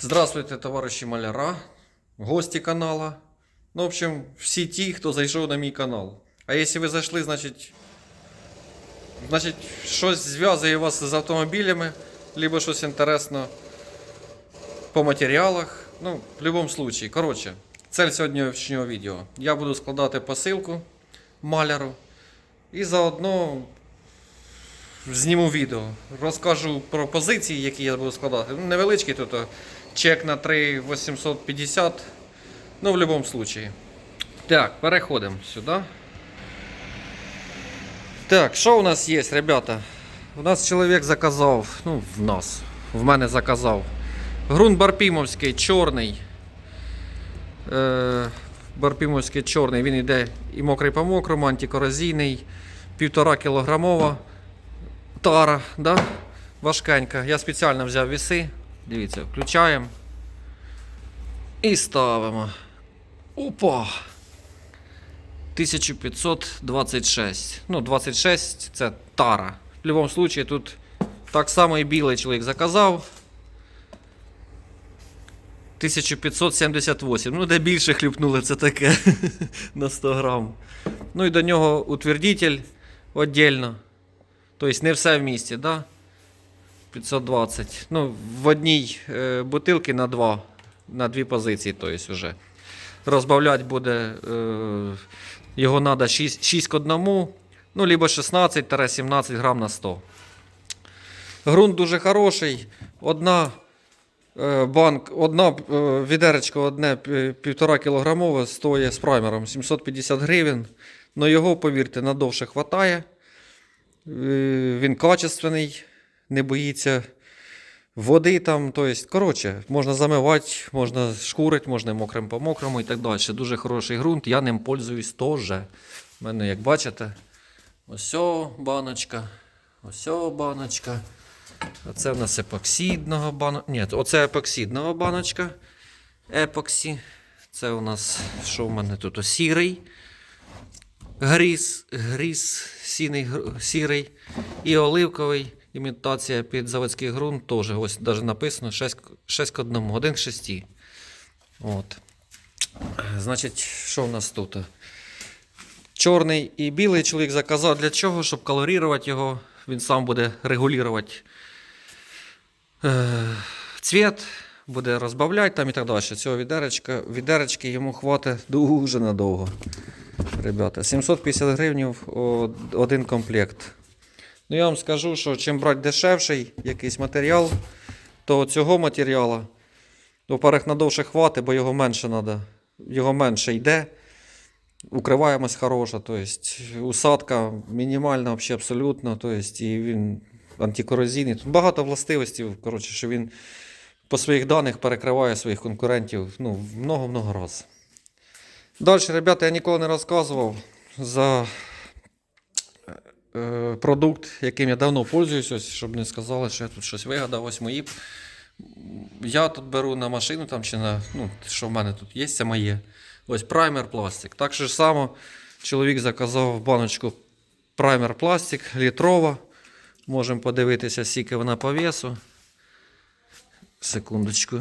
Здравствуйте, товариші маляра, гості канала. Ну, в общем, всі ті, хто зайшов на мій канал. А якщо ви зайшли, значить. Значить, щось зв'язує вас з автомобілями, либо щось інтересно по матеріалах. Ну, в будь-якому випадку. Коротше, цель сьогоднішнього відео. Я буду складати посилку маляру і заодно зніму відео. Розкажу про позиції, які я буду складати. Невеличкий тут чек на 3,850. Ну, в будь-якому випадку. Так, переходимо сюди. Так, що у нас є, ребята? У нас чоловік заказав, ну, в нас, в мене заказав. Грунт Барпімовський, чорний. Е, Барпімовський чорний, він йде і мокрий по мокрому, антикорозійний, півтора кілограмова тара, да? важкенька. Я спеціально взяв віси. Дивіться, включаємо. І ставимо. Опа! 1526. Ну, 26 це тара. В будь-якому випадку тут так само і білий чоловік заказав. 1578. Ну, де більше хлюпнули, це таке на 100 грам. Ну і до нього утвердитель віддільно. Тобто не все в місті, да? 520. Ну, в одній е, бутилці на два, на дві позиції, тобто вже. Розбавляти буде е, його треба 6, 6 к 1, ну, либо 16-17 грам на 100. Грунт дуже хороший. Одна е, банк, одна відеречко, одне пі- півтора кілограмове стоїть з праймером 750 гривень. Но його, повірте, надовше хватає. Він качественний, не боїться води там. Тобто, коротше, можна замивати, можна шкурити, можна мокрим по мокрому і так далі. Дуже хороший ґрунт, я ним пользуюсь теж. У мене, як бачите, ось баночка, ось баночка. Оце в нас епоксидного баночка. Ні, оце епоксидного баночка. Епоксі. Це у нас, що в мене тут? Сірий. Гріз, гріз сіний, сірий і оливковий. Імітація під заводський ґрунт теж. Ось навіть написано 6, 6 к 1, 1 к 6. От. Значить, що в нас тут? Чорний і білий чоловік заказав для чого? Щоб калорірувати його. Він сам буде регулювати е, цвіт, буде розбавляти там і так далі. Цього відеречка, відеречки йому хватить дуже надовго. Ребята, 750 гривень один комплект. Ну я вам скажу, що чим брати дешевший якийсь матеріал, то цього матеріалу, во-первых, надовше хватить, бо його менше треба. Його менше йде. Укриваємость хороша, тобто усадка мінімальна взагалі абсолютно. Тобто, і він антикорозійний. Тут багато властивостей, коротше, що він по своїх даних перекриває своїх конкурентів ну, много-много разів. Далі, ребята, я ніколи не розказував за продукт, яким я давно пользуюсь, щоб не сказали, що я тут щось вигадав. Ось мої. Я тут беру на машину там, чи на. Ну, що в мене тут є, це моє. Ось праймер пластик. Так же само чоловік заказав баночку праймер пластик літрова. Можемо подивитися, скільки вона по весу. Секундочку.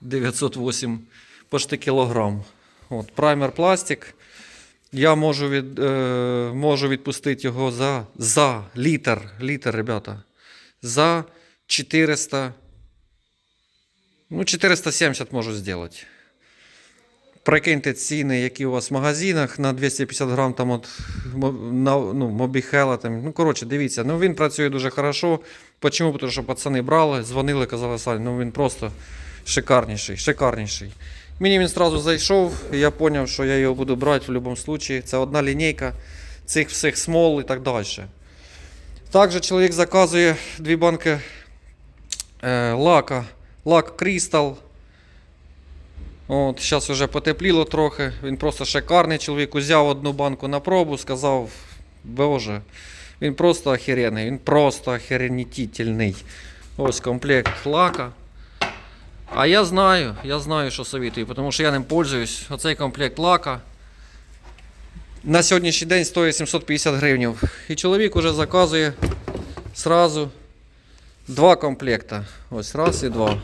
908 почти кілограм. От, праймер пластик. Я можу, від, е, можу відпустити його за, за літр, літр, ребята. За 400. Ну, 470 можу зробити. Прикиньте ціни, які у вас в магазинах на 250 грам там от на, ну, мобіхела. Там. Ну, коротше, дивіться, ну він працює дуже хорошо. Почому? Тому що пацани брали, дзвонили, казали, Сань, ну він просто шикарніший, шикарніший. Мені він одразу зайшов, і я зрозумів, що я його буду брати в будь-якому випадку. Це одна лінійка цих всіх смол і так далі. Також чоловік заказує дві банки е, лака, лак Crystal. От, зараз вже потепліло трохи. Він просто шикарний. Чоловік узяв одну банку на пробу, сказав, боже, він просто охеренний, він просто охеренітельний. Ось комплект лака. А я знаю, я знаю, що совітую, тому що я ним пользуюсь. Оцей комплект лака. На сьогоднішній день стоїть 750 гривень. І чоловік уже заказує сразу два комплекта. Ось раз і два.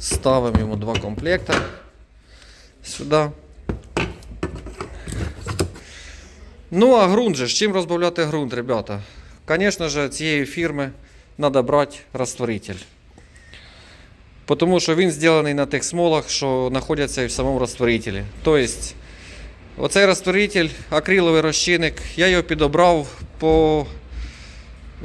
Ставимо йому два комплекти сюди. Ну, а ґрунт же, з чим розбавляти ґрунт, ребята? Звісно ж, цієї фірми треба брати розтворитель. Тому що він зроблений на тих смолах, що знаходяться в самому розтворителі. Тобто, оцей розтворитель, акриловий розчинник, я його підобрав по,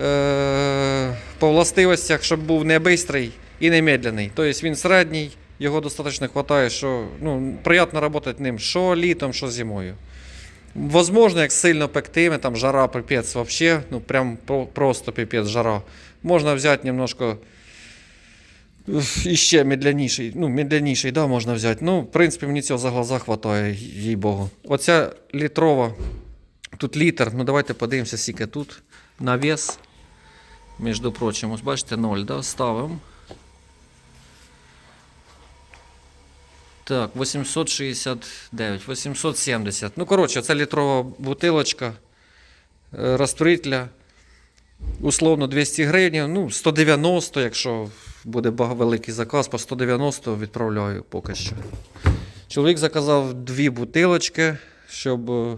е, по властивостях, щоб був не бистрий і не медленний. Тобто він середній, його достатньо вистачає, що ну, приємно працювати ним що літом, що зимою. Возможно, як сильно пектиме, там жара пипець вообще, ну прям просто пипець жара. Можна взяти немножко іще медленніший, ну, медленніший, да, можна взяти. Ну, в принципі, мені цього за глаза хватає, їй Богу. Оця літрова, тут літр, ну давайте подивимося, скільки тут на вес. Між прочим, ось бачите, 0, да? ставимо. Так, 869, 870. Ну, коротше, це літрова бутилочка е, розтворителя. Условно 200 гривень, ну, 190, якщо буде великий заказ, по 190 відправляю поки що. Чоловік заказав дві бутилочки, щоб, е,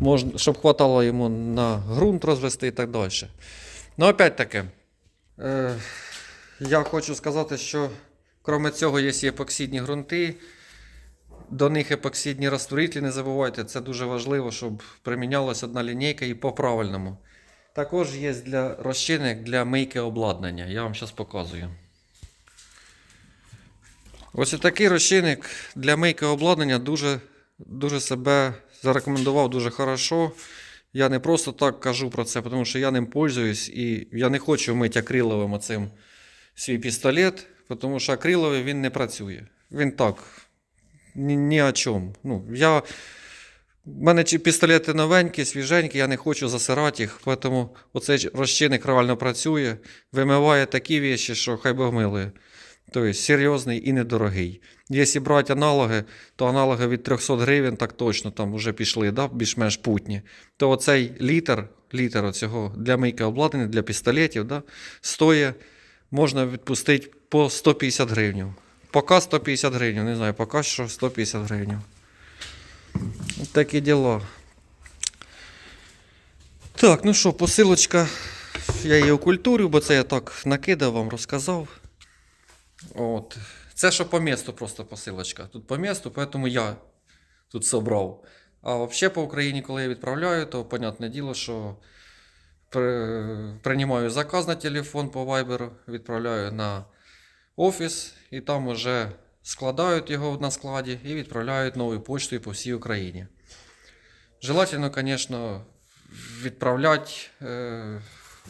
можна, щоб хватало йому на ґрунт розвести і так далі. Ну, опять таки, е, я хочу сказати, що крім цього є епоксидні ґрунти. До них епоксидні розтворителі, не забувайте, це дуже важливо, щоб примінялася одна лінійка і по-правильному. Також є для розчинник для мийки обладнання. Я вам зараз показую. Ось такий розчинник для мийки обладнання дуже, дуже себе зарекомендував дуже хорошо. Я не просто так кажу про це, тому що я ним пользуюсь і я не хочу мити акриловим оцим свій пістолет, тому що акриловий він не працює. Він так, ні, ні о чому. Ну, я... У мене пістолети новенькі, свіженькі, я не хочу засирати їх, тому оцей розчинник реально працює, вимиває такі віші, що хай Бог милує. Тобто серйозний і недорогий. Якщо брати аналоги, то аналоги від 300 гривень так точно там вже пішли, да, більш-менш путні. То оцей літр, літр оцього для мийки обладнання, для пістолетів, да, стоїть, можна відпустити по 150 гривень. Поки 150 гривень, не знаю, поки що 150 гривень. Такі діла. Так, ну що, посилочка. Я її окультурю, бо це я так накидав вам, розказав. От. Це що по місту просто посилочка. Тут по місту, тому я тут собрав. А взагалі по Україні, коли я відправляю, то понятне діло, що при... приймаю заказ на телефон по Viber, відправляю на офіс, і там вже складають його на складі і відправляють новою почтою по всій Україні. Желательно, конечно, відправлять. Э,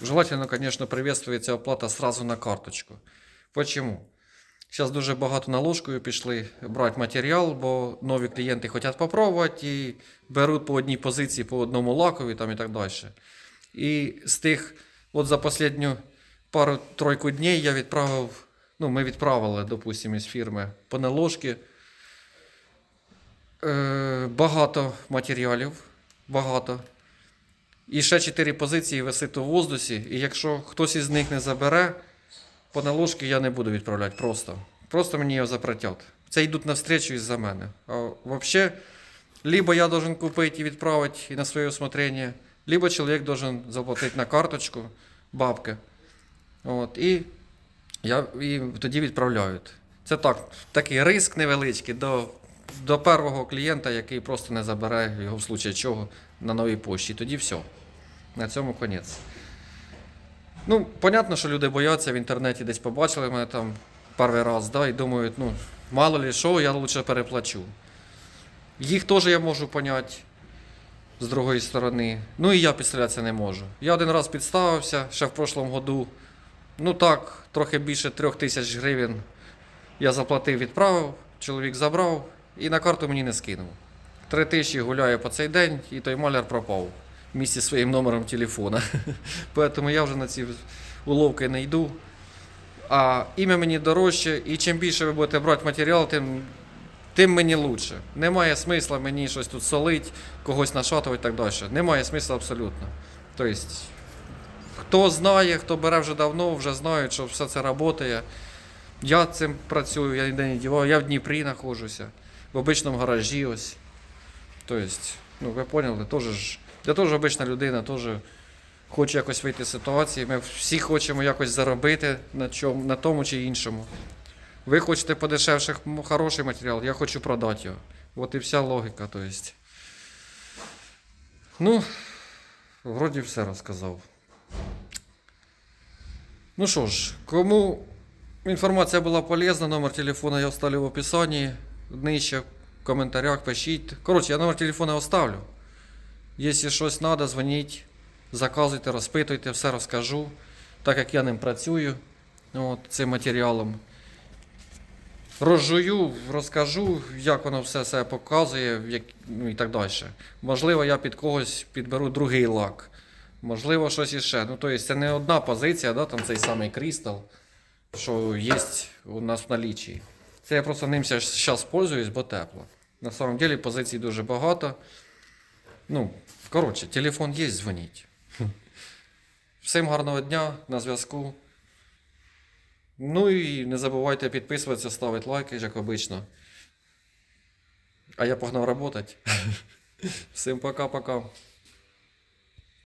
желательно, конечно, приветствується оплата сразу на карточку. Почему? Зараз дуже багато наложкою пішли брати матеріал, бо нові клієнти хочуть попробувати і беруть по одній позиції, по одному лакові там і так далі. І з тих, от за останню пару-тройку днів я відправив, ну, ми відправили, допустимо, із фірми по наложки е, багато матеріалів, багато. І ще 4 позиції висить у воздусі. І якщо хтось із них не забере, по наложки я не буду відправляти просто. Просто мені його запретять. Це йдуть навстречу із-за мене. А взагалі, либо я должен купити і відправити і на своє усмотрення, либо чоловік должен заплатити на карточку бабки. От, і, я, і тоді відправляють. Це так, такий риск невеличкий до, до першого клієнта, який просто не забере його в случаї чого на новій пошті. Тоді все. На цьому конець. Ну, понятно, що люди бояться в інтернеті десь побачили мене там перший раз, да, і думають, ну, мало ли що, я лучше переплачу. Їх теж я можу поняти з другої сторони. Ну і я підставляти це не можу. Я один раз підставився ще в прошлому году. Ну так, трохи більше трьох тисяч гривень я заплатив, відправив, чоловік забрав і на карту мені не скинув. Три тисячі гуляю по цей день, і той маляр пропав в місті своїм номером телефона. Тому я вже на ці уловки не йду. А ім'я мені дорожче, і чим більше ви будете брати матеріал, тим, тим мені лучше. Немає смисла мені щось тут солить, когось нашатувати і так далі. Немає смисла абсолютно. Тобто, хто знає, хто бере вже давно, вже знають, що все це працює. Я цим працюю, я ніде не діваю, я в Дніпрі знаходжуся, в обичному гаражі ось. Тобто, ну ви поняли, теж. Я теж обична людина, теж хочу якось вийти з ситуації. Ми всі хочемо якось заробити на, чому, на тому чи іншому. Ви хочете подешевше хороший матеріал, я хочу продати його. От і вся логіка. То. Ну, вроді все розказав. Ну що ж, кому інформація була полезна, номер телефона я оставлю в описанні. Нижче в коментарях пишіть. Коротше, я номер телефона оставлю. Якщо щось треба, дзвоніть, заказуйте, розпитуйте, все розкажу, так як я ним працюю от, цим матеріалом. Розжую, розкажу, як воно все себе показує як, ну, і так далі. Можливо, я під когось підберу другий лак. Можливо, щось іще. Ну, тобто це не одна позиція, да, там цей самий крістал, що є у нас в налічі. Це я просто ним зараз пользуюсь, бо тепло. На самом деле позицій дуже багато. Ну, коротше, телефон є, дзвоніть. Всім гарного дня, на зв'язку. Ну і не забувайте підписуватися, ставити лайки, як обично. А я погнав працювати. Всім пока-пока.